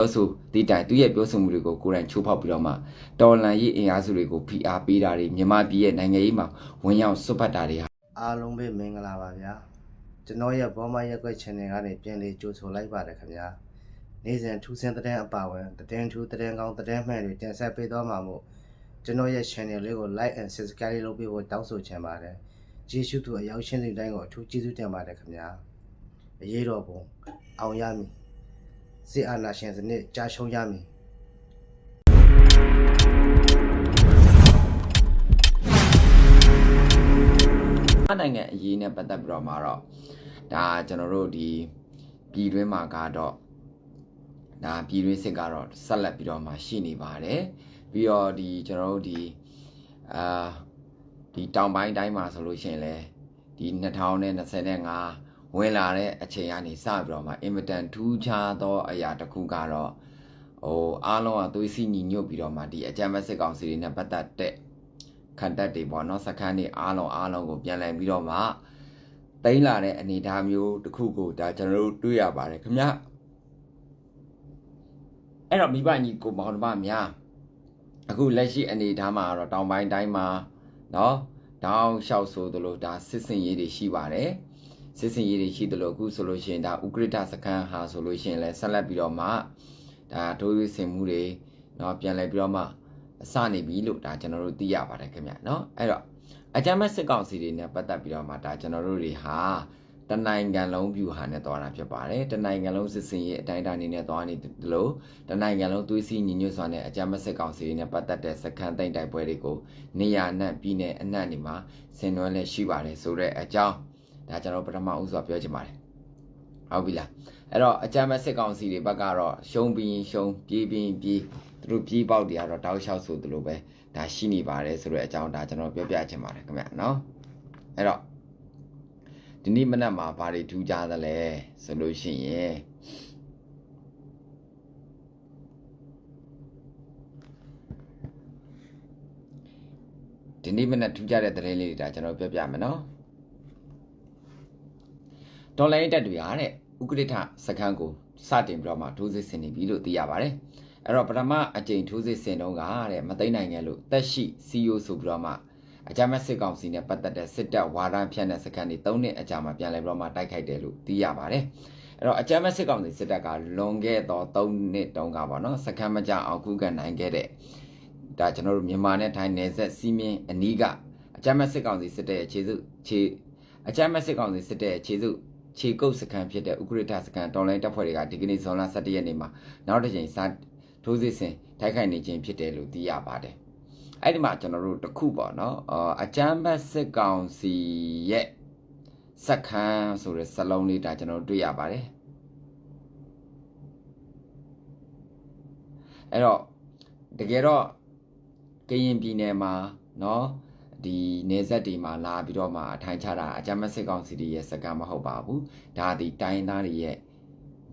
ပြောဆိုဒီတိုင်သူရဲ့ပြောဆိုမှုတွေကိုကိုယ်တိုင်ချိုးဖောက်ပြီးတော့မှတော်လန်ရေးအင်အားစုတွေကိုဖိအားပေးတာတွေမြန်မာပြည်ရဲ့နိုင်ငံရေးမှာဝင်ရောက်စွတ်ဖက်တာတွေဟာအားလုံးပဲမင်္ဂလာပါဗျာကျွန်တော်ရဲ့ဘောမရက်ွက် channel ကနေပြန်လေးကြိုဆိုလိုက်ပါတယ်ခင်ဗျာနေ့စဉ်ထူးဆန်းတဲ့တဲ့အပါဝင်တဲ့ထူးတဲ့ကောင်းတဲ့မှန်တွေတင်ဆက်ပေးသွားမှာမို့ကျွန်တော်ရဲ့ channel လေးကို like and subscribe လုပ်ပေးဖို့တောင်းဆိုချင်ပါတယ်ကျေးဇူးသူအရောက်ရှင်းတဲ့တိုင်းကိုအထူးကျေးဇူးတင်ပါတယ်ခင်ဗျာအရေးတော်ပုံအောင်ရမည် စစ်အာဏာရှင်စနစ်ကြာရှုံးရမည်နိုင်ငံအရေးနဲ့ပတ်သက်ပြီးတော့မှာတော့ဒါကျွန်တော်တို့ဒီပြည်တွင်းမှာကတော့ဒါပြည်တွင်းစစ်ကတော့ဆက်လက်ပြီးတော့မှရှိနေပါတယ်ပြီးတော့ဒီကျွန်တော်တို့ဒီအာဒီတောင်ပိုင်းတိုင်းမှာဆိုလို့ရှိရင်လည်းဒီ2025 ဝင်လာတဲ့အချိန်ကနေစပြီးတော့မှအင်မတန်ထူးခြားသောအရာတစ်ခုကတော့ဟိုအားလုံးကသွေးစည်းညီညွတ်ပြီးတော့မှဒီအကြမ်းဖက်စစ်ကောင်စီတွေနဲ့ပတ်သက်တဲ့ခံတပ်တွေပေါ့နော်စခန်းတွေအားလုံးအားလုံးကိုပြန်လည်ပြီးတော့မှတိမ့်လာတဲ့အနေအထားမျိုးတစ်ခုကိုဒါကျွန်တော်တို့တွေ့ရပါတယ်ခင်ဗျအဲ့တော့မိဘညီကိုမောင်နှမများအခုလက်ရှိအနေအထားမှာတော့တောင်ပိုင်းတိုင်းမှာเนาะတောင်လျှောက်ဆိုသလိုဒါစစ်စင်ရေးတွေရှိပါတယ် စစ်စင်ရေးတွေရှိသလိုအခုဆိုလို့ရှိရင်ဒါဥက္ကဋ္ဌစခန်းဟာဆိုလို့ရှိရင်လည်းဆက်လက်ပြီးတော့မှဒါဒိုးရစင်မှုတွေเนาะပြန်လည်ပြီးတော့မှအစနေပြီလို့ဒါကျွန်တော်တို့သိရပါတယ်ခင်ဗျเนาะအဲ့တော့အကြမ်းမဲ့စစ်ကောင်စီတွေနဲ့ပတ်သက်ပြီးတော့မှဒါကျွန်တော်တို့တွေဟာတနိုင်ငံလုံးပြူဟာနဲ့သွားတာဖြစ်ပါတယ်တနိုင်ငံလုံးစစ်စင်ရေးအတိုင်းအတာအနေနဲ့သွားနေတယ်လို့တနိုင်ငံလုံးသွေးစည်းညီညွတ်စွာနဲ့အကြမ်းမဲ့စစ်ကောင်စီတွေနဲ့ပတ်သက်တဲ့စခန်းသိမ်းတိုက်ပွဲတွေကိုနေရာအနှံ့ပြည်နယ်အနှံ့နေမှာဆင်နွှဲလဲရှိပါတယ်ဆိုတဲ့အကြောင်း ဒါကျွန်တော်ပထမဦးစွာပြောချင်ပါတယ်ဟုတ်ပြီလားအဲ့တော့အကြမ်းမဲ့စစ်ကောင်စီတွေဘက်ကတော့ရှုံးပြီးရင်ရှုံးပြေးပြီးရင်ပြေးသူတို့ပြေးပေါက်တွေကတော့တောက်လျှောက်ဆိုသလိုပဲဒါရှိနေပါတယ်ဆိုတဲ့အကြောင်းဒါကျွန်တော်ပြောပြချင်ပါတယ်ခင်ဗျာနော်အဲ့တော့ဒီနေ့မနက်မှာဘာတွေထူးခြားသလဲဆိုလို့ရှိရင်ဒီနေ့မနက်ထူးခြားတဲ့သတင်းလေးတွေဒါကျွန်တော်ပြောပြမယ်နော် ဒေါ်လာရေးတက်တွေဟာတဲ့ဥက္ကဋ္ဌစခန်းကိုစတင်ပြီးတော့မှထိုးစစ်ဆင်နေပြီလို့သိရပါတယ်အဲ့တော့ပထမအကြိမ်ထိုးစစ်ဆင်တော့ကတဲ့မသိနိုင်ငယ်လို့တက်ရှိ CEO ဆိုပြီးတော့မှအကြမ်းမဲ့စစ်ကောင်စီနဲ့ပတ်သက်တဲ့စစ်တပ်ဝါဒဖြန့်တဲ့စခန်းတွေ၃နှစ်အကြာမှာပြန်လည်ပြီးတော့မှတိုက်ခိုက်တယ်လို့သိရပါတယ်အဲ့တော့အကြမ်းမဲ့စစ်ကောင်စီစစ်တပ်ကလွန်ခဲ့သော၃နှစ်တုန်းကပေါ့နော်စခန်းမကြအောင်ခုခံနိုင်ခဲ့တဲ့ဒါကျွန်တော်တို့မြန်မာနဲ့ထိုင်းနယ်စပ်စီးမင်းအနီးကအကြမ်းမဲ့စစ်ကောင်စီစစ်တပ်ရဲ့ခြေစုခြေအကြမ်းမဲ့စစ်ကောင်စီစစ်တပ်ရဲ့ခြေစု ခြေကုပ်စခန်းဖြစ်တဲ့ဥက္ကဋ္ဌစခန်းတော်လိုင်းတပ်ဖွဲ့တွေကဒီကနေ့ဇွန်လ17ရက်နေ့မှာနောက်တစ်ကြိမ်စထိုးစစ်ဆင်တိုက်ခိုက်နေခြင်းဖြစ်တယ်လို့သိရပါတယ်။အဲ့ဒီမှာကျွန်တော်တို့တခုပေါ့နော်အချမ်းဘတ်စစ်ကောင်စီရဲ့စခန်းဆိုတဲ့စလုံးလေးဒါကျွန်တော်တွေ့ရပါတယ်။အဲ့တော့တကယ်တော့ကရင်ပြည်နယ်မှာနော် ဒီနေဆက်တွေမှာလာပြီးတော့မှအထိုင်ချတာအကြမ်းမဲ့စစ်ကောင်စီတွေရဲ့စကားမဟုတ်ပါဘူးဒါဒီတိုင်းသားတွေရဲ့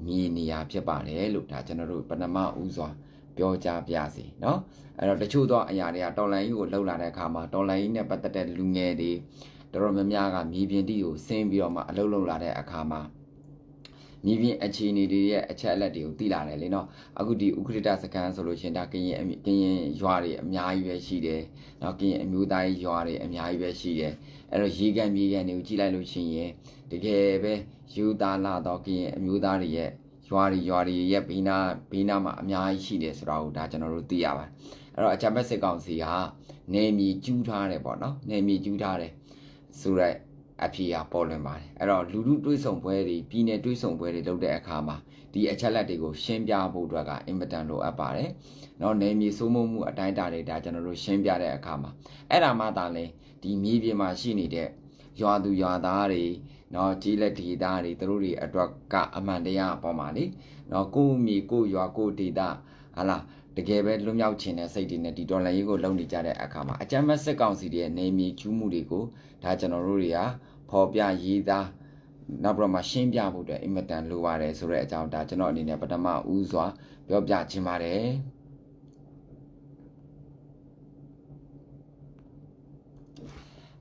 မြေနေရာဖြစ်ပါတယ်လို့ဒါကျွန်တော်တို့ပဏမဦးစွာပြောကြားပြစီเนาะအဲ့တော့တချို့သောအရာတွေကတော်လန်ကြီးကိုလှုပ်လာတဲ့အခါမှာတော်လန်ကြီးနဲ့ပတ်သက်တဲ့လူငယ်တွေတော်တော်များများကမြေပြင်တိကိုဆင်းပြီးတော့မှအလုပ်လုပ်လာတဲ့အခါမှာ မြေပြင်အခြေအနေတွေရဲ့အချက်အလက်တွေကိုသိလာတယ်လေနော်အခုဒီဥက္ကဋ္ဌစကန်ဆိုလို့ရှင်ဒါကရင်ကရင်ရွာတွေအများကြီးပဲရှိတယ်နော်ကရင်အမျိုးသားရွာတွေအများကြီးပဲရှိတယ်အဲ့တော့ရေကန်မြေကန်တွေကိုကြည့်လိုက်လို့ရှိရင်တကယ်ပဲယူသားလာတော့ကရင်အမျိုးသားတွေရဲ့ရွာတွေရွာတွေရဲ့ဘေးနာဘေးနာမှာအများကြီးရှိတယ်ဆိုတာကိုဒါကျွန်တော်တို့သိရပါတယ်အဲ့တော့အကြမ်းဖက်စစ်ကောင်စီကနေမြေကျူးထားတယ်ပေါ့နော်နေမြေကျူးထားတယ်ဆိုတော့ အဖြေရပေါ်လွင်ပါတယ်အဲ့တော့လူလူတွေးဆောင်ပွဲတွေပြည်နယ်တွေးဆောင်ပွဲတွေလုပ်တဲ့အခါမှာဒီအချက်လက်တွေကိုရှင်းပြဖို့အတွက်ကအင်မတန်လိုအပ်ပါတယ်။နော်နေမြေစိုးမိုးမှုအတိုင်းအတာတွေဒါကျွန်တော်တို့ရှင်းပြတဲ့အခါမှာအဲ့ဒါမှသာလေဒီမြေပြင်မှာရှိနေတဲ့ရွာသူရွာသားတွေနော်ကြီးလက်ဒေသတွေသူတို့တွေအတွက်ကအမှန်တရားအပေါ်မှာလေနော်ကိုယ့်မြေကိုယ့်ရွာကိုယ့်ဒေသဟာလား တကယ်ပဲလွတ်မြောက်ခြင်းတဲ့စိတ်တွေနဲ့ဒီဒေါ်လာရေးကိုလုံနေကြတဲ့အခါမှာအကြမ်းဖက်စစ်ကောင်စီရဲ့နေမြေကျူးမှုတွေကိုဒါကျွန်တော်တို့တွေကဖော်ပြရေးသားနောက်ပြီးတော့မှရှင်းပြဖို့အတွက်အင်မတန်လိုပါတယ်ဆိုတဲ့အကြောင်းဒါကျွန်တော်အနေနဲ့ပထမဦးစွာပြောပြခြင်းပါတယ်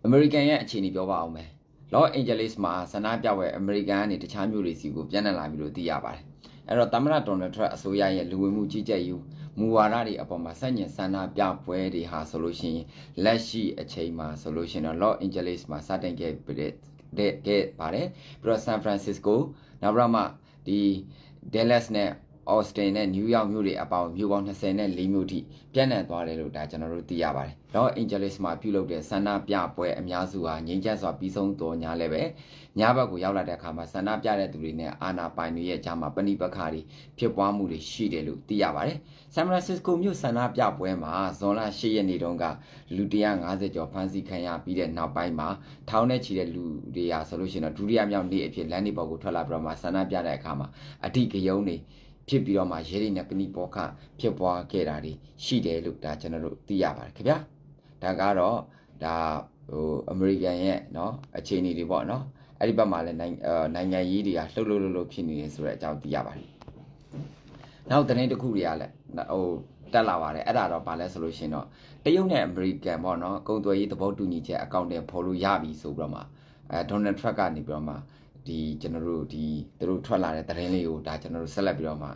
အမေရိကန်ရဲ့အခြေအနေပြောပါအောင်မယ်။ Los Angeles မှာဆန္ဒပြပွဲအမေရိကန်ကနေတခြားမြို့တွေစီကိုပြန်နှံလာပြီလို့သိရပါတယ်။အဲ့တော့သမ္မတဒေါ်နယ်ထရန့်အစိုးရရဲ့လူဝင်မှုကြီးကြပ်ရေး မူဝါဒတွေအပေါ်မှာစန့်ကျင်ဆန္ဒပြပွဲတွေဟာဆိုလို့ရှိရင်လက်ရှိအချိန်မှာဆိုလို့ရှိရင်တော့ Los Angeles မှာစတင်ခဲ့ပြီးတဲ့ခဲ့ပါတယ်ပြီးတော့ San Francisco နောက်ပြီးတော့မှဒီ Dallas နဲ့ Austin နဲ့ New York မြို့တွေအပေါင်းမြို့ပေါင်း20နဲ့4မြို့ထိပြန့်နှံ့သွားတယ်လို့ဒါကျွန်တော်တို့သိရပါတယ်။ Los Angeles မှာပြုလုပ်တဲ့ဆန္ဒပြပွဲအများစုဟာငြိမ်းချမ်းစွာပြီးဆုံးတော်ညာလည်းပဲညဘက်ကိုရောက်လာတဲ့အခါမှာဆန္ဒပြတဲ့သူတွေနဲ့အာနာပိုင်တွေရဲ့ကြားမှာပဏိပက္ခတွေဖြစ်ပွားမှုတွေရှိတယ်လို့သိရပါတယ်။ San Francisco မြို့ဆန္ဒပြပွဲမှာဇွန်လ10ရက်နေ့တုန်းကလူ150ကျော်ဖမ်းဆီးခံရပြီးတဲ့နောက်ပိုင်းမှာထောင်နဲ့ချီတဲ့လူတွေဟာဆိုလို့ရှိရင်တော့ဒုတိယမြောက်နေ့အဖြစ်လမ်းတွေပေါ်ကိုထွက်လာပြီးတော့မှဆန္ဒပြတဲ့အခါမှာအဓိကယုံတွေ ဖြစ်ပြီးတော့မှရဲတွေနဲ့ပဏိပေါခဖြစ်ပွားခဲ့တာတွေရှိတယ်လို့ဒါကျွန်တော်တို့သိရပါတယ်ခင်ဗျာဒါကတော့ဒါဟိုအမေရိကန်ရဲ့เนาะအခြေအနေတွေပေါ့เนาะအဲ့ဒီဘက်မှာလည်းနိုင်ငံနိုင်ငံရေးတွေကလှုပ်လှုပ်လှုပ်လှုပ်ဖြစ်နေတယ်ဆိုတဲ့အကြောင်းသိရပါတယ်နောက်သတင်းတစ်ခုတွေကလည်းဟိုတက်လာပါတယ်အဲ့ဒါတော့ဗာလဲဆိုလို့ရှိရင်တော့တရုတ်နဲ့အမေရိကန်ပေါ့နော်ကုန်သွယ်ရေးသဘောတူညီချက်အကောင့်တွေဖော်လို့ရပြီဆိုပြီးတော့မှအဲဒေါ်နယ်ထရက်ကနေပြီးတော့မှ ဒီကျွန်တော်တို့ဒီသူတို့ထွက်လာတဲ့သတင်းလေးကိုဒါကျွန်တော်တို့ဆက်လက်ပြီးတော့မှ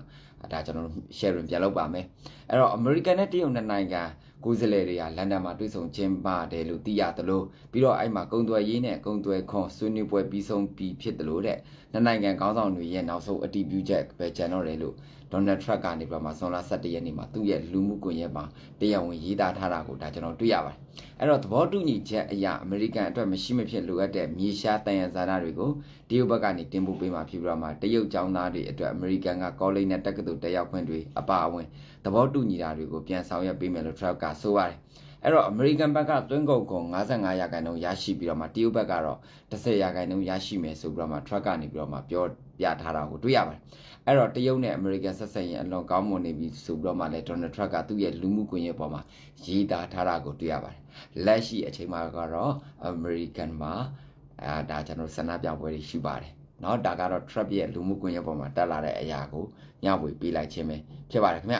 ဒါကျွန်တော်တို့ sharing ပြန်လုပ်ပါမယ်အဲ့တော့ American နဲ့တရုတ်နဲ့နိုင်ငံကိုယ်စားလှယ်တွေကလန်ဒန်မှာတွေ့ဆုံကျင်းပတယ်လို့သိရသလိုပြီးတော့အဲ့မှာကုံသွယ်ရေးနဲ့ကုံသွယ်ခွန်ဆွေးနွေးပွဲပြီးဆုံးပြီးဖြစ်တယ်လို့တဲ့နှစ်နိုင်ငံခေါင်းဆောင်တွေရဲ့နောက်ဆုံးအတည်ပြုချက်ပဲကျန်တော့တယ်လို့ ဒေါ်နယ်ထရက်ကနေပြီးတော့မှဇွန်လ17ရက်နေ့မှာသူ့ရဲ့လူမှုကွန်ရက်မှာတရားဝင်ရေးသားထားတာကိုဒါကျွန်တော်တွေ့ရပါတယ်အဲ့တော့သဘောတူညီချက်အရာအမေရိကန်အတွက်မရှိမဖြစ်လိုအပ်တဲ့မြေရှားတန်ရန်ဇာတာတွေကိုတရုတ်ဘက်ကနေတင်ပို့ပေးမှာဖြစ်ပြီးတော့မှတရုတ်ကျောင်းသားတွေအတွက်အမေရိကန်ကကောလိပ်နဲ့တက္ကသိုလ်တက်ရောက်ခွင့်တွေအပါအဝင်သဘောတူညီတာတွေကိုပြန်ဆောင်ရွက်ပေးမယ်လို့ Trump ကဆိုပါတယ် အဲ့တော့ American ဘက်ကသွင်းကုန်ကုန်55ရာခိုင်နှုန်းရရှိပြီးတော့မှတရုတ်ဘက်ကတော့10ရာခိုင်နှုန်းရရှိမယ်ဆိုပြီးတော့မှ Trump ကနေပြီးတော့မှပြောပြထားတာကိုတွေ့ရပါတယ်အဲ့တော့တရုတ်နဲ့ American ဆက်ဆံရေးအလွန်ကောင်းမွန်နေပြီဆိုပြီးတော့မှလည်း Donald Trump ကသူ့ရဲ့လူမှုကွန်ရက်ပေါ်မှာရေးသားထားတာကိုတွေ့ရပါတယ်လက်ရှိအချိန်မှာကတော့ American မှာအာဒါကျွန်တော်ဆန္ဒပြပွဲတွေရှိပါတယ်เนาะဒါကတော့ Trump ရဲ့လူမှုကွန်ရက်ပေါ်မှာတက်လာတဲ့အရာကိုညဝေပေးလိုက်ခြင်းပဲဖြစ်ပါတယ်ခင်ဗျ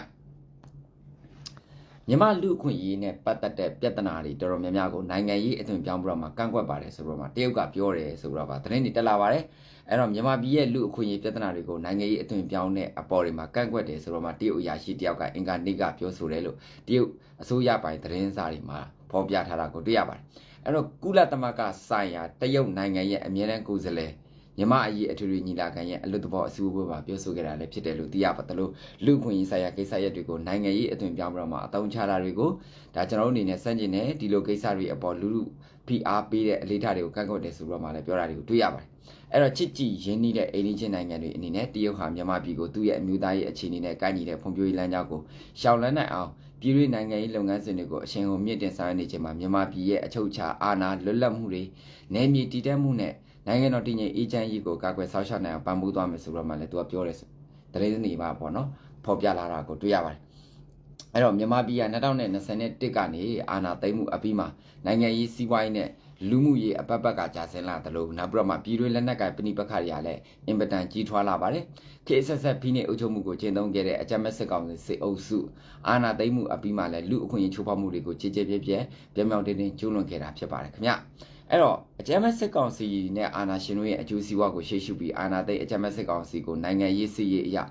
မြမလူအခွင့်အရေးနဲ့ပတ်သက်တဲ့ပြဿနာတွေတော်တော်များများကိုနိုင်ငံရေးအသွင်ပြောင်းပြီးတော့မှကန့်ကွက်ပါတယ်ဆိုတော့မှတရုတ်ကပြောတယ်ဆိုတော့ပါသတင်းတွေတက်လာပါတယ်အဲ့တော့မြန်မာပြည်ရဲ့လူအခွင့်အရေးပြဿနာတွေကိုနိုင်ငံရေးအသွင်ပြောင်းတဲ့အပေါ်တွေမှာကန့်ကွက်တယ်ဆိုတော့မှတရုတ်အရာရှိတယောက်ကအင်ကာနေကပြောဆိုတယ်လို့တရုတ်အစိုးရပိုင်သတင်းစာတွေမှာဖော်ပြထားတာကိုတွေ့ရပါတယ်အဲ့တော့ကုလသမဂ္ဂဆိုင်ရာတရုတ်နိုင်ငံရဲ့အမြဲတမ်းကိုယ်စားလှယ် မြမအရေးအထွေထွေညီလာခံရဲ့အလွတ်တဘောအစည်းအဝေးမှာပြောဆိုခဲ့တာလည်းဖြစ်တယ်လို့သိရပါတယ်လို့လူခွင့်ရေးဆိုင်ရာကိစ္စရပ်တွေကိုနိုင်ငံရေးအသွင်ပြောင်းပြီးတော့မှအသုံးချတာတွေကိုဒါကျွန်တော်တို့အနေနဲ့စန့်ကျင်နေဒီလိုကိစ္စတွေအပေါ်လူလူဖိအားပေးတဲ့အလေးထားတွေကိုကန့်ကွက်တယ်ဆိုတော့မှလည်းပြောတာတွေကိုတွေ့ရပါတယ်အဲ့တော့ချစ်ကြည်ရင်းနှီးတဲ့အိန္ဒိချင်းနိုင်ငံတွေအနေနဲ့တရုတ်ဟာမြန်မာပြည်ကိုသူ့ရဲ့အမျိုးသားရေးအခြေအနေနဲ့ကိုက်ညီတဲ့ဖွံ့ဖြိုးရေးလမ်းကြောင်းကိုရှောင်လန်းနိုင်အောင်ပြည်တွင်းနိုင်ငံရေးလုပ်ငန်းစဉ်တွေကိုအရှင်ဟုန်မြင့်တင်ဆောင်ရနေချိန်မှာမြန်မာပြည်ရဲ့အချုပ်အခြာအာဏာလွတ်လပ်မှုတွေနယ်မြေတည်တံ့မှုနဲ့ နိုင်ငံတော်တည်ငြိမ်အေးချမ်းရေးကိုကာကွယ်ဆောက်ရှောက်နိုင်အောင်ပံ့ပိုးသွားမယ်ဆိုတော့မှလည်းသူကပြောတယ်တရေနေပါပေါ့နော်ဖော်ပြလာတာကိုတွေ့ရပါတယ်အဲ့တော့မြန်မာပြည်က2021ကနေအာဏာသိမ်းမှုအပြီးမှာနိုင်ငံရေးစီးပွားရေးနဲ့လူမှုရေးအပတ်ပတ်ကကြာဆင်းလာတယ်လို့နောက်ပြီးတော့မှပြည်တွင်းလက်နက်ကင်ပဏိပက္ခတွေကလည်းအင်ပတန်ကြီးထွားလာပါတယ်ခေတ်ဆက်ဆက်ဖိနှိပ်အုပ်ချုပ်မှုကိုကျင့်သုံးခဲ့တဲ့အကြမ်းဖက်စစ်ကောင်စီစစ်အုပ်စုအာဏာသိမ်းမှုအပြီးမှာလည်းလူအခွင့်အရေးချိုးဖောက်မှုတွေကိုကြေကြေပြဲပြဲပြောင်ပြောင်တင်းတင်းကျူးလွန်ခဲ့တာဖြစ်ပါတယ်ခင်ဗျ အဲ့တော့အကြမ်းဖက်စစ်ကောင်စီနဲ့အာဏာရှင်တို့ရဲ့အကျိုးစီးပွားကိုရှေ့ရှုပြီးအာဏာသိမ်းအကြမ်းဖက်စစ်ကောင်စီကိုနိုင်ငံရေးစီရေးအရာ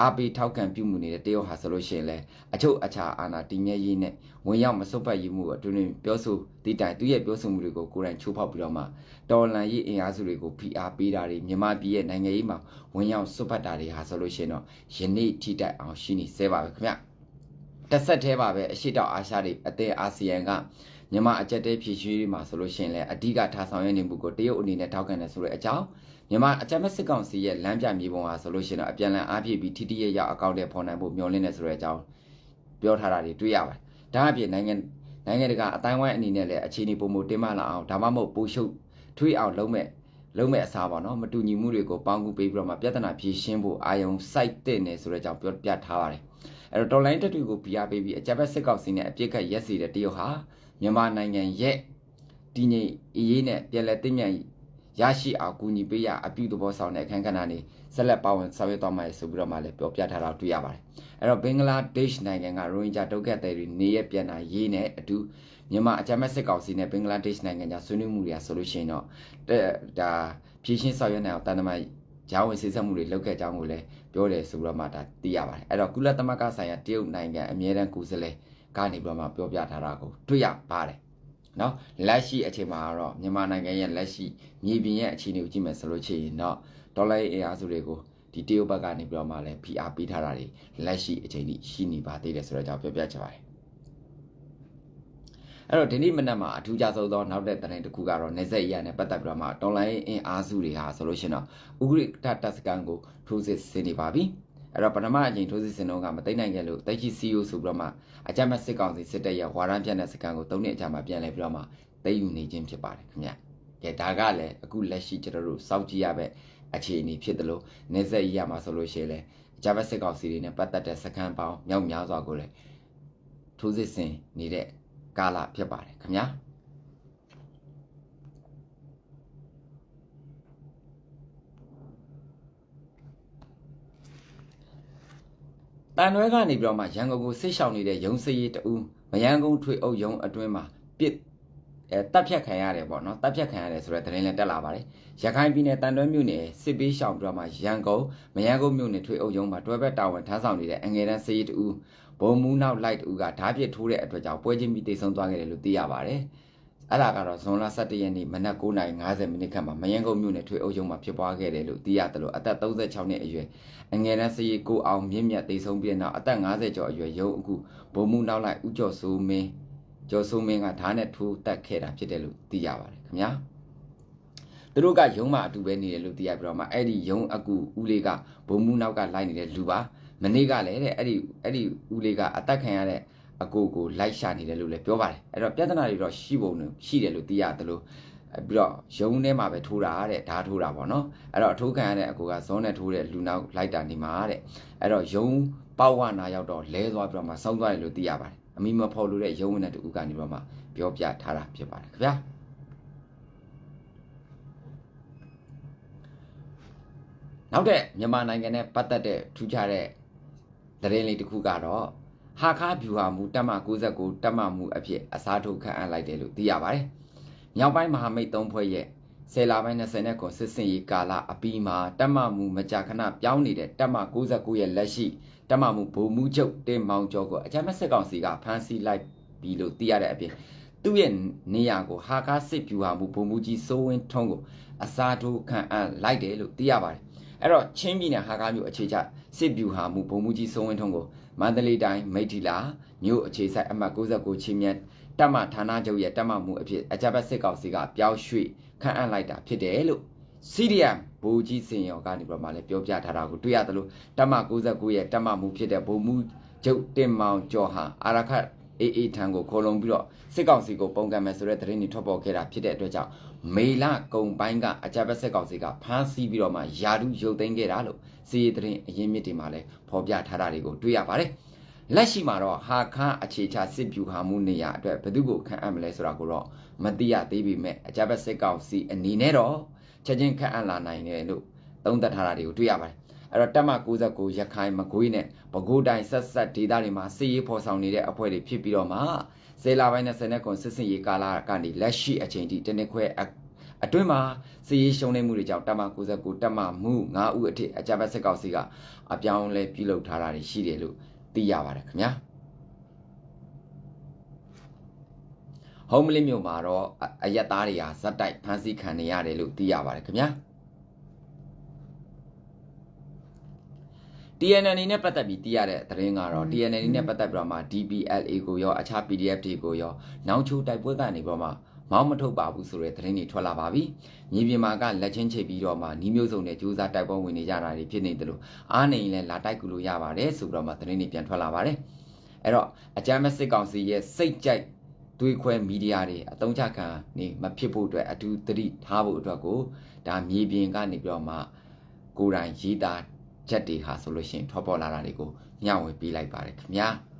အားပေးထောက်ခံပြုမှုနေတဲ့တရုတ်ဟာဆိုလို့ရှိရင်လည်းအချုပ်အခြာအာဏာတည်မြဲရေးနဲ့ဝင်ရောက်မစွတ်ပတ်ရေးမှုအတွင်းပြောဆိုတည်တိုင်သူရဲ့ပြောဆိုမှုတွေကိုကိုယ်တိုင်ချိုးဖောက်ပြီးတော့မှတော်လန်ရေးအင်အားစုတွေကိုဖိအားပေးတာတွေမြန်မာပြည်ရဲ့နိုင်ငံရေးမှာဝင်ရောက်စွတ်ပတ်တာတွေဟာဆိုလို့ရှိရင်တော့ယနေ့ထိတိုင်အောင်ရှိနေသေးပါပဲခင်ဗျ တစ်ဆက်သေးပါပဲအရှိတောက်အာရှတွေအသင်းအာဆီယံကမြန်မာအကြက်တဲဖြည့်ရွှေးမှာဆိုလို့ရှိရင်လည်းအဓိကထားဆောင်ရွက်နေမှုကိုတရုတ်အနေနဲ့ထောက်ခံတယ်ဆိုတဲ့အကြောင်းမြန်မာအကြမ်းဖက်စစ်ကောင်စီရဲ့လမ်းပြမြေပုံဟာဆိုလို့ရှိရင်တော့အပြန်လန်အားဖြည့်ပြီးထိတိရရအကောင့်တွေဖော်နိုင်ဖို့မျှော်လင့်နေဆိုတဲ့အကြောင်းပြောထားတာတွေတွေ့ရပါတယ်။ဒါအပြင်နိုင်ငံနိုင်ငံတကာအတိုင်းဝိုင်းအနေနဲ့လည်းအခြေအနေပုံမတင်မလာအောင်ဒါမှမဟုတ်ပိုရှုပ်ထွေးအောင်လုံးမဲ့လုံးမဲ့အစားပေါ့နော်မတူညီမှုတွေကိုပေါင်းကူပေးပြီးတော့မှပြဿနာဖြေရှင်းဖို့အာယုံစိုက်တဲ့နေဆိုတဲ့အကြောင်းပြောပြထားပါတယ်။ အဲ့တော့တော်လိုင်းတက်တွေကိုပြရပေးပြီးအကြမ်းဖက်စစ်ကောင်စီနဲ့အပြစ်ခတ်ရက်စီတဲ့တရုတ်ဟာမြန်မာနိုင်ငံရဲ့တည်ငြိမ်အေးရေးနဲ့ပြည်လဲသိမြတ်ရရှိအောင်ကူညီပေးရအပြုသဘောဆောင်တဲ့အခန်းကဏ္ဍနေဆက်လက်ပါဝင်ဆောင်ရွက်သွားမှာဆိုပြီးတော့မှလည်းပြောပြထားတာတွေ့ရပါတယ်။အဲ့တော့ဘင်္ဂလားဒေ့ရှ်နိုင်ငံကရိုဟင်ဂျာဒုက္ခသည်တွေနေရပြန်လာရေးနဲ့အတူမြန်မာအကြမ်းဖက်စစ်ကောင်စီနဲ့ဘင်္ဂလားဒေ့ရှ်နိုင်ငံကြားဆွေးနွေးမှုတွေဆိုလို့ရှိရင်တော့ဒါဖြည့်ရှင်းဆောင်ရွက်နိုင်အောင်တန်တမာဂျာဝင်စစ်ဆက်မှုတွေလုပ်ခဲ့ကြောင်းကိုလည်း ပြောတယ်ဆိုတော့မှဒါသိရပါတယ်အဲ့တော့ကုလသမဂ္ဂဆိုင်ရာတရုတ်နိုင်ငံအမြဲတမ်းကိုယ်စားလှယ်ကနေပြီးတော့မှပြောပြထားတာကိုတွေ့ရပါတယ်နော်လက်ရှိအချိန်မှာတော့မြန်မာနိုင်ငံရဲ့လက်ရှိမြေပြင်ရဲ့အခြေအနေကိုကြည့်မယ်ဆိုလို့ရှိရင်တော့ဒေါ်လာရဲ့အင်အားစုတွေကိုဒီတရုတ်ဘက်ကနေပြီးတော့မှလည်း PR ပေးထားတာတွေလက်ရှိအချိန်ထိရှိနေပါသေးတယ်ဆိုတော့ကြောင့်ပြောပြချင်ပါတယ် အဲ့တော့ဒီနေ့မနက်မှာအထူးခြားဆုံးသောနောက်တဲ့သတင်းတစ်ခုကတော့နေဆက်ရနဲ့ပတ်သက်ပြီးတော့မှတော်လိုင်းအင်အားစုတွေဟာဆိုလို့ရှိရင်တော့ဥဂရိတတပ်စကန်ကိုထိုးစစ်ဆင်နေပါပြီအဲ့တော့ပထမအချိန်ထိုးစစ်ဆင်တော့ကမသိနိုင်ခဲ့လို့တိုက်ချီ CEO ဆိုပြီးတော့မှအကြမ်းမဲ့စစ်ကောင်စီစစ်တပ်ရဲ့ဝါရမ်းပြတ်တဲ့စကန်ကို၃နှစ်အကြာမှာပြန်လဲပြီးတော့မှသိမ်းယူနေခြင်းဖြစ်ပါတယ်ခင်ဗျကဲဒါကလည်းအခုလက်ရှိကျွန်တော်တို့စောင့်ကြည့်ရပဲအခြေအနေဖြစ်တယ်လို့နေဆက်ရမှာဆိုလို့ရှိရင်လည်းအကြမ်းမဲ့စစ်ကောင်စီတွေနဲ့ပတ်သက်တဲ့စကန်ပေါင်းမြောက်များစွာကိုလည်းထိုးစစ်ဆင်နေတဲ့ ကာလဖြစ်ပါတယ်ခင်ဗျာတန်ရွဲကနေပြီးတော့မှရန်ကုန်ကိုဆစ်ဆောင်နေတဲ့ရုံစရီတူမရန်ကုန်ထွေအုပ်ရုံအတွင်းမှာပြစ်အဲတပ်ဖြတ်ခံရတယ်ပေါ့နော်တပ်ဖြတ်ခံရတယ်ဆိုတဲ့သတင်းလည်းတက်လာပါတယ်ရခိုင်ပြည်နယ်တန်တွဲမြို့နယ်စစ်ပေးရှောင်ပြီးတော့မှရန်ကုန်မရန်ကုန်မြို့နယ်ထွေအုပ်ရုံးမှာတွဲဘက်တာဝန်ထမ်းဆောင်နေတဲ့အငယ်တန်းစရီတူ ဘုံမူနောက်လိုက်တူကဓာပြစ်ထိုးတဲ့အတွက်ကြောင့်ပွဲချင်းပြီးတိတ်ဆုံးသွားခဲ့တယ်လို့သိရပါတယ်အဲ့ဒါကတော့ဇွန်လ17ရက်နေ့မနက်9:50မိနစ်ခန့်မှာမယန်းကုန်းမြို့နယ်ထွေအုပ်ရုံးမှာဖြစ်ပွားခဲ့တယ်လို့သိရတယ်လို့အသက်36နှစ်အရွယ်အငယ်တန်းစရီကိုအောင်မြင့်မြတ်တိတ်ဆုံးပြီးတဲ့နောက်အသက်50ကျော်အရွယ်ရုံးအခုဘုံမူနောက်လိုက်ဦးကျော်စိုးမင်းကျော်စိုးမင်းကဓာတ်နဲ့ထိုးတက်ခဲ့တာဖြစ်တယ်လို့သိရပါတယ်ခင်ဗျာသူတို့ကယုံမအတူပဲနေတယ်လို့သိရပြီးတော့မှအဲ့ဒီယုံအကူဦးလေးကဘုံမူနောက်ကလိုက်နေတဲ့လူပါ မနေ့ကလည်းတဲ့အဲ့ဒီအဲ့ဒီဦးလေးကအသက်ခံရတဲ့အကိုကိုလိုက်ရှာနေတယ်လို့လည်းပြောပါတယ်အဲ့တော့ပြဿနာတွေတော့ရှိပုံရှိတယ်လို့သိရတယ်လို့ပြီးတော့ရုံထဲမှာပဲထိုးတာတဲ့ဓာထိုးတာပေါ့နော်အဲ့တော့အထိုးခံရတဲ့အကိုကဇွန်နဲ့ထိုးတဲ့လူနောက်လိုက်တာနေမှာတဲ့အဲ့တော့ယုံပေါဝနာရောက်တော့လဲသွားပြီးတော့မှစောင်းသွားတယ်လို့သိရပါတယ်အမိမဖော်လို့တဲ့ရုံဝင်တဲ့တူကနေပြီးတော့မှပြောပြထားတာဖြစ်ပါတယ်ခင်ဗျာနောက်တဲ့မြန်မာနိုင်ငံနဲ့ပတ်သက်တဲ့ထူးခြားတဲ့ သတင်းလေးတစ်ခုကတော့ဟာခါဗျူဟာမူတက်မ69တက်မမူအဖြစ်အစားထိုးခန့်အပ်လိုက်တယ်လို့သိရပါတယ်။မြောက်ပိုင်းမဟာမိတ်၃ဖွဲ့ရဲ့ဆယ်လပိုင်း20နဲ့ကွန်စစ်စင်ရေးကာလအပြီးမှာတက်မမူမကြာခဏပြောင်းနေတဲ့တက်မ69ရဲ့လက်ရှိတက်မမူဗိုလ်မှူးချုပ်တင်မောင်ကျော်ကိုအကြမ်းဖက်စစ်ကောင်စီကဖမ်းဆီးလိုက်ပြီလို့သိရတဲ့အပြင်သူ့ရဲ့နေရာကိုဟာခါစစ်ဗျူဟာမူဗိုလ်မှူးကြီးစိုးဝင်းထွန်းကိုအစားထိုးခန့်အပ်လိုက်တယ်လို့သိရပါတယ်။အဲ့တော့ချင်းပြည်နယ်ဟာကားမြို့အခြေချ စစ်ဗျူဟာမူဗိုလ်မှူးကြီးစိုးဝင်းထွန်းကိုမန္တလေးတိုင်းမိထီလာမြို့အခြေဆိုင်အမှတ်69ချင်းမြတ်တပ်မဌာနချုပ်ရဲ့တပ်မမှုအဖြစ်အကြမ်းစစ်ကောင်စီကပြောင်းရွှေ့ခန့်အပ်လိုက်တာဖြစ်တယ်လို့ CDM ဘူကြီးစင်ရောကနေပြမှလည်းပြောပြထားတာကိုတွေ့ရတယ်လို့တပ်မ69ရဲ့တပ်မမှုဖြစ်တဲ့ဗိုလ်မှူးချုပ်တင်မောင်ကျော်ဟာအာရခတ်အေးအေးထံကိုခေါ်လုံပြီးတော့စစ်ကောင်စီကိုပုံကံမယ်ဆိုတဲ့သတင်းတွေထွက်ပေါ်ခဲ့တာဖြစ်တဲ့အတွက်ကြောင့် မေလကုံပိုင်းကအကြမ်းဖက်စစ်ကောင်စီကဖမ်းဆီးပြီးတော့မှယာဒူရုပ်သိမ်းခဲ့တာလို့စီးရီသတင်းအရင်းမြစ်တွေမှာလည်းဖော်ပြထားတာတွေကိုတွေ့ရပါတယ်လက်ရှိမှာတော့ဟာခန်းအခြေချစစ်ဗျူဟာမှုနေရာအတွက်ဘယ်သူကိုခန့်အပ်မလဲဆိုတာကိုတော့မသိရသေးပေမဲ့အကြမ်းဖက်စစ်ကောင်စီအနေနဲ့တော့ချက်ချင်းခန့်အပ်လာနိုင်တယ်လို့သုံးသပ်ထားတာတွေကိုတွေ့ရပါတယ်အဲ့တော့တက်မ69ရခိုင်မကွေးနဲ့ပဲခူးတိုင်းဆက်ဆက်ဒေသတွေမှာစစ်ရေးဖော်ဆောင်နေတဲ့အဖွဲ့တွေဖြစ်ပြီးတော့မှ စေလာပိုင်းနဲ့ဆယ်နဲ့ကွန်စစ်စင်ရေးကာလကနေလက်ရှိအချိန်ထိတနစ်ခွဲအတွင်းမှာစီရေးရှုံးနေမှုတွေကြောင့်တပ်မ69တပ်မမှု9ဦးအထိအကြမ်းဖက်စစ်ကောင်စီကအပြောင်းလဲပြုလုပ်ထားတာတွေရှိတယ်လို့သိရပါတယ်ခင်ဗျာဟုံးမလင်းမြို့မှာတော့အရက်သားတွေဟာဇက်တိုက်ဖမ်းဆီးခံနေရတယ်လို့သိရပါတယ်ခင်ဗျာ TNN နဲ့ပတ်သက်ပြီးသိရတဲ့သတင်းကတော့ TNN နဲ့ပတ်သက်ပြီးတော့မှ DPLA ကိုရောအခြား PDF တွေကိုရောနောင်ချိုတိုက်ပွဲကနေပြီးတော့မှမောင်းမထုတ်ပါဘူးဆိုတဲ့သတင်းတွေထွက်လာပါပြီ။မြေပြင်မှာကလက်ချင်းချိတ်ပြီးတော့မှနီးမျိုးစုံနဲ့ကြိုးစားတိုက်ပွဲဝင်နေကြတာတွေဖြစ်နေတယ်လို့အားနေရင်လည်းလာတိုက်ကူလို့ရပါတယ်ဆိုပြီးတော့မှသတင်းတွေပြန်ထွက်လာပါတယ်။အဲ့တော့အကြမ်းမစစ်ကောင်စီရဲ့စိတ်ကြိုက်တွေးခွဲမီဒီယာတွေအတုံးချခံနေမဖြစ်ဖို့အတွက်အထူးသတိထားဖို့အတွက်ကိုဒါမြေပြင်ကနေပြီးတော့မှကိုယ်တိုင်ရေးသား ချက်တွေဟာဆိုလို့ရှိရင်ထွက်ပေါ်လာတာတွေကိုညှဝေပေးလိုက်ပါတယ်ခင်ဗျာ။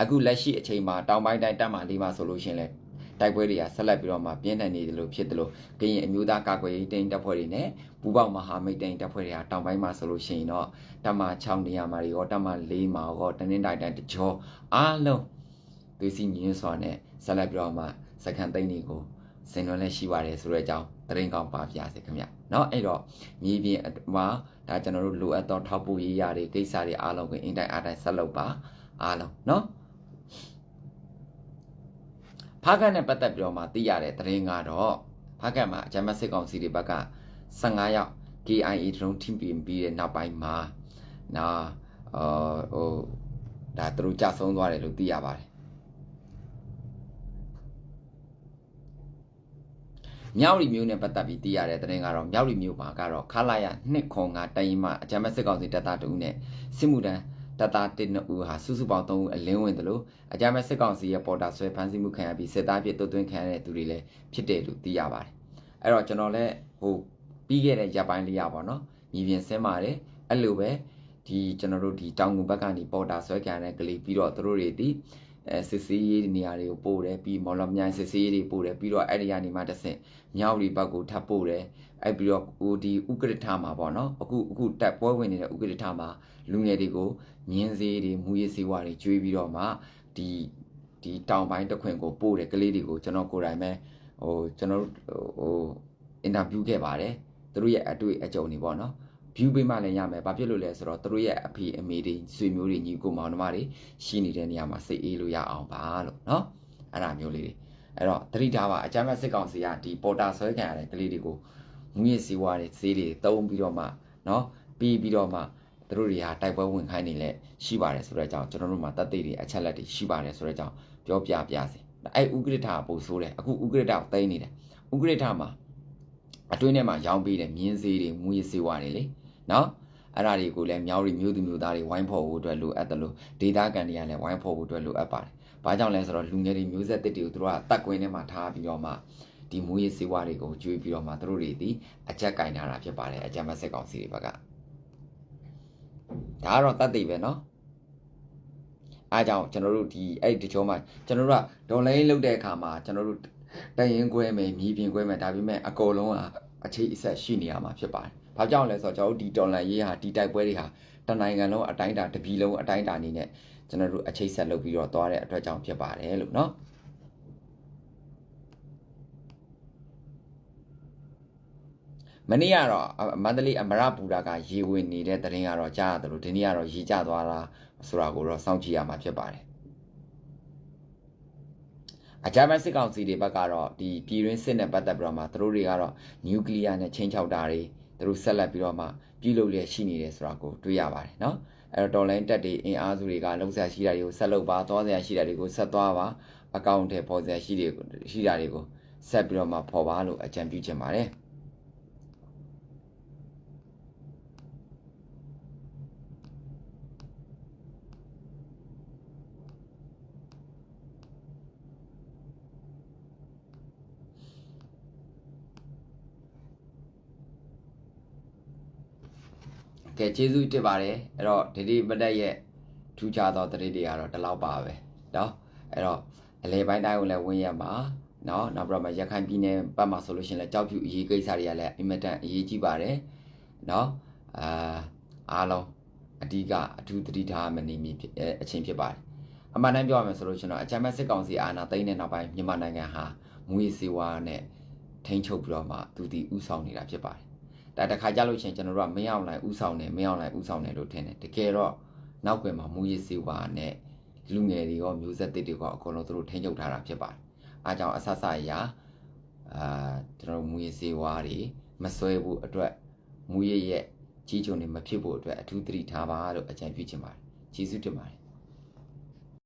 အခုလက်ရှိအချိန်မှာတောင်ပိုင်းတိုင်းတပ်မလေးမှာဆိုလို့ရှိရင်လည်းတိုက်ပွဲတွေကဆက်လက်ပြီးတော့မှပြင်းထန်နေတယ်လို့ဖြစ်တယ်လို့ကရင်အမျိုးသားကာကွယ်ရေးတိန်တပ်ဖွဲ့တွေနဲ့ပူးပေါင်းမဟာမိတ်တိန်တပ်ဖွဲ့တွေကတောင်ပိုင်းမှာဆိုလို့ရှိရင်တော့တပ်မ6နေရာမှာရောတပ်မ4မှာရောတနင်္လာတိုင်းတကြောအားလုံးသွေးစီညင်းစွာနဲ့ဆက်လက်ပြီးတော့မှ စကန်သိန်းတွေကို စင်လွန်လည်းရှိပါတယ်ဆိုတဲ့အကြောင်းသတင်းကောင်းပါပြစေခင်ဗျเนาะအဲ့တော့မြေပြင်မှာဒါကျွန်တော်တို့လိုအပ်သောထောက်ပို့ရေးရတွေကိစ္စတွေအားလုံးကိုအင်တိုင်းအားတိုင်းဆက်လုပ်ပါအားလုံးเนาะဖားကတ်နဲ့ပတ်သက်ပြီးတော့မှသိရတဲ့သတင်းကတော့ဖားကတ်မှာဂျမတ်စစ်ကောင်စီတွေဘက်က15ရောက် KIA ဒရုန်းထိပြင်ပြီးတဲ့နောက်ပိုင်းမှာနော်အော်ဟိုဒါသူတို့ကြဆုံးသွားတယ်လို့သိရပါတယ် မြောက်ရီမျိုးနဲ့ပတ်သက်ပြီးသိရတဲ့သတင်းကတော့မြောက်ရီမျိုးမှာကတော့ခလာရ2ခွန်5တိုင်မှအကြမ်းမဲ့စစ်ကောင်စီတပ်သားတူနဲ့စစ်မှုတန်းတပ်သား1ဦးဟာစုစုပေါင်း3ဦးအလင်းဝင်တယ်လို့အကြမ်းမဲ့စစ်ကောင်စီရဲ့ပေါ်တာဆွဲဖမ်းဆီးမှုခံရပြီးစစ်သားပြစ်တုတ်သွင်းခံရတဲ့သူတွေလည်းဖြစ်တယ်လို့သိရပါတယ်အဲ့တော့ကျွန်တော်လည်းဟိုပြီးခဲ့တဲ့ရပ်ပိုင်းလေးရပါတော့မြည်ပြင်ဆင်းပါတယ်အဲ့လိုပဲဒီကျွန်တော်တို့ဒီတောင်ငူဘက်ကနေပေါ်တာဆွဲခံရတဲ့ကလေးပြီးတော့သူတို့တွေဒီ အဲစစ်စေးရေးနေရာတွေကိုပို့တယ်ပြီးမော်လမြိုင်စစ်စေးရေးတွေပို့တယ်ပြီးတော့အဲ့ဒီကနေမှတစ်ဆင့်မြောက်ရီဘက်ကိုထပ်ပို့တယ်အဲ့ပြီးတော့ဟိုဒီဥက္ကဋ္ဌမှာပေါ့နော်အခုအခုတက်ပွဲဝင်နေတဲ့ဥက္ကဋ္ဌမှာလူငယ်တွေကိုမြင်းစေးတွေမူရည်စေးဝါတွေကျွေးပြီးတော့မှဒီဒီတောင်ပိုင်းတစ်ခွင်ကိုပို့တယ်ကလေးတွေကိုကျွန်တော်ကိုယ်တိုင်ပဲဟိုကျွန်တော်ဟိုအင်တာဗျူးခဲ့ပါတယ်သူတို့ရဲ့အတွေ့အကြုံတွေပေါ့နော် view ပေးမှလည်းရမယ်။ဘာဖြစ်လို့လဲဆိုတော့သူတို့ရဲ့အဖေအမေတွေဆွေမျိုးတွေညီကိုမောင်နှမတွေရှိနေတဲ့နေရာမှာစိတ်အေးလို့ရအောင်ပါလို့เนาะအဲ့ဒါမျိုးလေးတွေအဲ့တော့သတိထားပါအကြမ်းဖက်စစ်ကောင်စီကဒီပေါ်တာဆွဲခံရတဲ့ကလေးတွေကိုငွေစီဝါတွေဈေးတွေတုံးပြီးတော့မှเนาะပြီးပြီးတော့မှသူတို့တွေဟာတိုက်ပွဲဝင်ခိုင်းနေလဲရှိပါတယ်ဆိုတဲ့အကြောင်းကျွန်တော်တို့မှာတတ်သိတွေအချက်လက်တွေရှိပါတယ်ဆိုတဲ့အကြောင်းပြောပြပြစေအဲ့ဥက္ကဋ္ဌကပို့ဆိုးတယ်အခုဥက္ကဋ္ဌကိုသိနေတယ်ဥက္ကဋ္ဌမှာအတွင်းထဲမှာရောင်းပေးတယ်မြင်းစေးတွေငွေစီဝါတွေလေ နော်အဲ့ဒါတွေကိုလည်းမြောက်ရီမျိုးသူမျိုးသားတွေဝိုင်းဖော်ဖို့အတွက်လိုအပ်တယ်လို့ဒေတာကန်တွေကလည်းဝိုင်းဖော်ဖို့အတွက်လိုအပ်ပါတယ်။ဘာကြောင့်လဲဆိုတော့လူငယ်တွေမျိုးဆက်တစ်တွေကိုသူတို့ကတတ်ကွင်းထဲမှာထားပြီးတော့မှဒီမူရေးစေဝါတွေကိုကျွေးပြီးတော့မှသူတို့တွေဒီအကြက်ကင်ထားတာဖြစ်ပါတယ်အကြမ်းမဆက်ကောင်စီတွေဘက်ကဒါကတော့တတ်သိပဲเนาะအားကြောင့်ကျွန်တော်တို့ဒီအဲ့ဒီတချို့မှကျွန်တော်တို့ကဒေါ်လိုင်းလုတ်တဲ့အခါမှာကျွန်တော်တို့တရင်ခွဲမယ်မြည်ပြင်ခွဲမယ်ဒါပေမဲ့အကုန်လုံးကအခြေအဆက်ရှိနေရမှာဖြစ်ပါတယ်။ ။ဘာကြောင့်လဲဆိုတော့ကျွန်တော်တို့ဒီတော်လန်ရေးဟာဒီတိုက်ပွဲတွေဟာတနိုင်ငံလုံးအတိုင်းအတာတပြည်လုံးအတိုင်းအတာအနေနဲ့ကျွန်တော်တို့အခြေဆက်လုပ်ပြီးတော့သွားတဲ့အတွက်ကြောင့်ဖြစ်ပါတယ်လို့နော်။မနေ့ကတော့မန္တလေးအမရပူတာကရေဝင်နေတဲ့တရင်ကတော့ကြားရတယ်လို့ဒီနေ့ကတော့ရေကျသွားတာဆိုတာကိုတော့စောင့်ကြည့်ရမှာဖြစ်ပါတယ်အကြမ်းဖက်စစ်ကောင်စီတွေဘက်ကတော့ဒီပြည်တွင်းစစ်နဲ့ပတ်သက်ပြီးတော့မှသူတို့တွေကတော့နျူကလ িয়ার နဲ့ချင်းချောက်တာတွေ သူတို့ဆက်လက်ပြီးတော့မှပြည်လို့လျက်ရှိနေတယ်ဆိုတာကိုတွေ့ရပါတယ်เนาะအဲ့တော့တော်လိုင်းတက်တွေအင်အားစုတွေကလုံးဆက်ရှိတာတွေကိုဆက်လုပ်ပါသွားစရာရှိတာတွေကိုဆက်သွားပါအကောင့်ထဲပေါ်စရာရှိတွေရှိတာတွေကိုဆက်ပြီးတော့မှပေါ်ပါလို့အကြံပြုချင်ပါတယ် ကဲကျေးဇူးတင်ပါတယ်အဲ့တော့ဒီဒီမတက်ရဲ့ထူးခြားသောတရေတွေကတော့ဒီလောက်ပါပဲเนาะအဲ့တော့အလဲပိုင်းတိုင်းကိုလည်းဝင်ရမှာเนาะနောက်ပြီးတော့ရခိုင်ပြည်နယ်ဘက်မှာဆိုလို့ရှိရင်လည်းကြောက်ဖြူအရေးကိစ္စတွေကလည်းအင်မတန်အရေးကြီးပါတယ်เนาะအာအားလုံးအဓိကအထူးသတိထားမနေမီအချင်းဖြစ်ပါတယ်အမှန်တမ်းပြောရမယ်ဆိုလို့ရှိရင်တော့အကြမ်းဖက်စစ်ကောင်စီအာဏာသိမ်းတဲ့နောက်ပိုင်းမြန်မာနိုင်ငံဟာမူရေးစေဝါနဲ့ထိန်းချုပ်ပြီးတော့မှသူတည်ဥဆောင်နေတာဖြစ်ပါတယ် ဒါတခါကြလို့ချင်းကျွန်တော်တို့ကမင်းအောင်လိုက်ဥဆောင်တယ်မင်းအောင်လိုက်ဥဆောင်တယ်လို့ထင်တယ်တကယ်တော့နောက်ကွယ်မှာမူရည်စေဝါနဲ့လူငယ်တွေရောမျိုးဆက်တစ်တွေရောအကုန်လုံးသူတို့ထိန်းချုပ်ထားတာဖြစ်ပါတယ်အားကြောင့်အဆဆအရာအာကျွန်တော်မူရည်စေဝါတွေမဆွဲဘူးအတွက်မူရည်ရဲ့ကြီးကျုံတွေမဖြစ်ဖို့အတွက်အထူးသတိထားပါလို့အကြံပြုချင်ပါတယ်ကျေးဇူးတင်ပါတယ်